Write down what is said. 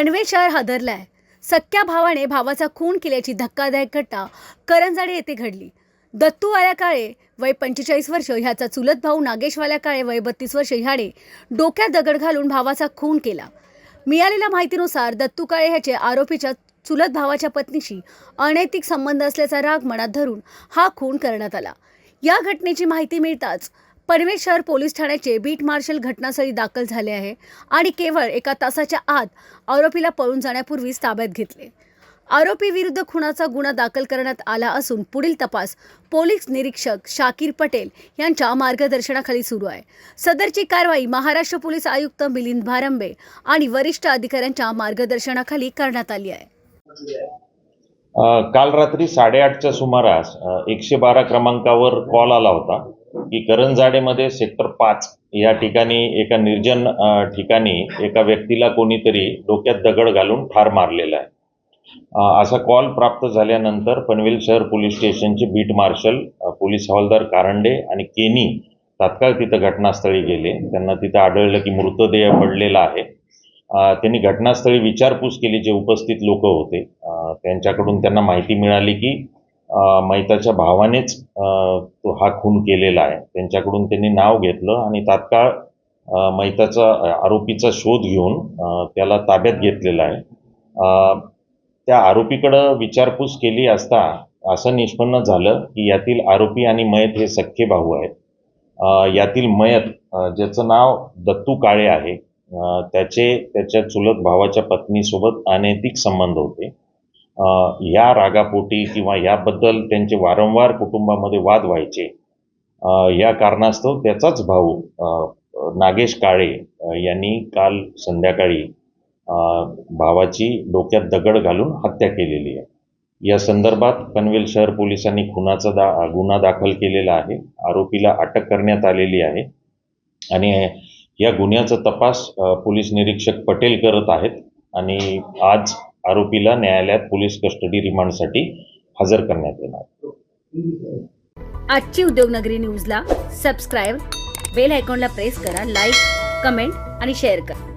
पनवेल शहर हादरलंय. सख्या भावाने भावाचा खून केल्याची धक्कादायक घटना करंजाडे येथे घडली. दत्तूवाल्या काळे वय पंचेचाळीस वर्ष ह्याचा चुलत भाऊ नागेशवाल्या काळे वय बत्तीस वर्ष ह्याने डोक्यात दगड घालून भावाचा खून केला. मिळालेल्या माहितीनुसार दत्तू काळे ह्याचे आरोपीच्या चुलत भावाच्या पत्नीशी अनैतिक संबंध असल्याचा राग मनात धरून हा खून करण्यात आला. या घटनेची माहिती मिळताच पनवेल शहर पोलीस ठाण्याचे बीट मार्शल घटनास्थळी दाखल झाले आहे आणि केवळ एका तासाच्या आत आरोपीला पळून जाण्यापूर्वीच ताब्यात घेतले. आरोपी विरुद्ध खुनाचा गुन्हा दाखल करण्यात आला असून पुढील तपास पोलीस निरीक्षक शाकीर पटेल यांच्या मार्गदर्शनाखाली सुरू आहे. सदरची कारवाई महाराष्ट्र पोलीस आयुक्त मिलिंद भारंबे आणि वरिष्ठ अधिकाऱ्यांच्या मार्गदर्शनाखाली करण्यात आली आहे. काल रात्री साडेआठच्या सुमारास एकशे बारा क्रमांकावर कॉल आला होता. की करंजाडेमध्ये सेक्टर पाच या ठिकाणी एका निर्जन ठिकाणी एका व्यक्तीला कोणीतरी डोक्यात दगड घालून ठार मारलेला आहे. असा कॉल प्राप्त झाल्यानंतर पनवेल शहर पोलीस स्टेशनचे बीट मार्शल पोलीस हवालदार कारंडे आणि केनी तात्काळ तिथं घटनास्थळी गेले. त्यांना तिथं आढळलं की मृतदेह पडलेला आहे. त्यांनी घटनास्थळी विचारपूस केली जे उपस्थित लोक होते. त्यांच्याकडून त्यांना माहिती मिळाली की मैताच्या भावानेच तो हा खून केलेला आहे. त्यांच्याकडून त्यांनी नाव घेतलं आणि तात्काळ मैताचा आरोपीचा शोध घेऊन त्याला ताब्यात घेतलेला आहे. अ, त्या आरोपीकडं विचारपूस केली असता असं निष्पन्न झालं की यातील आरोपी आणि मयत हे सख्खे भाऊ आहेत. यातील मयत ज्याचं नाव दत्तू काळे आहे त्याचे त्याच्या चुलत भावाच्या पत्नीसोबत अनैतिक संबंध होते. या रागापोटी किंवा याबद्दल त्यांचे वारंवार कुटुंबामध्ये वाद व्हायचे. या कारणास्तव त्याचाच भाऊ नागेश काळे यांनी काल संध्याकाळी भावाची डोक्यात दगड घालून हत्या केलेली आहे. या संदर्भात पनवेल शहर पोलिसांनी खुनाचा दा गुन्हा दाखल केलेला आहे. आरोपीला अटक करण्यात आलेली आहे. आणि या गुन्ह्याचा तपास पोलीस निरीक्षक पटेल करत आहेत. आणि आज आरोपीला न्यायालयात पोलीस कस्टडी रिमांडसाठी हजर करण्यात येणार. आजची उद्योगनगरी न्यूजला सबस्क्राईब बेल आयकॉनला प्रेस करा लाईक कमेंट आणि शेअर करा.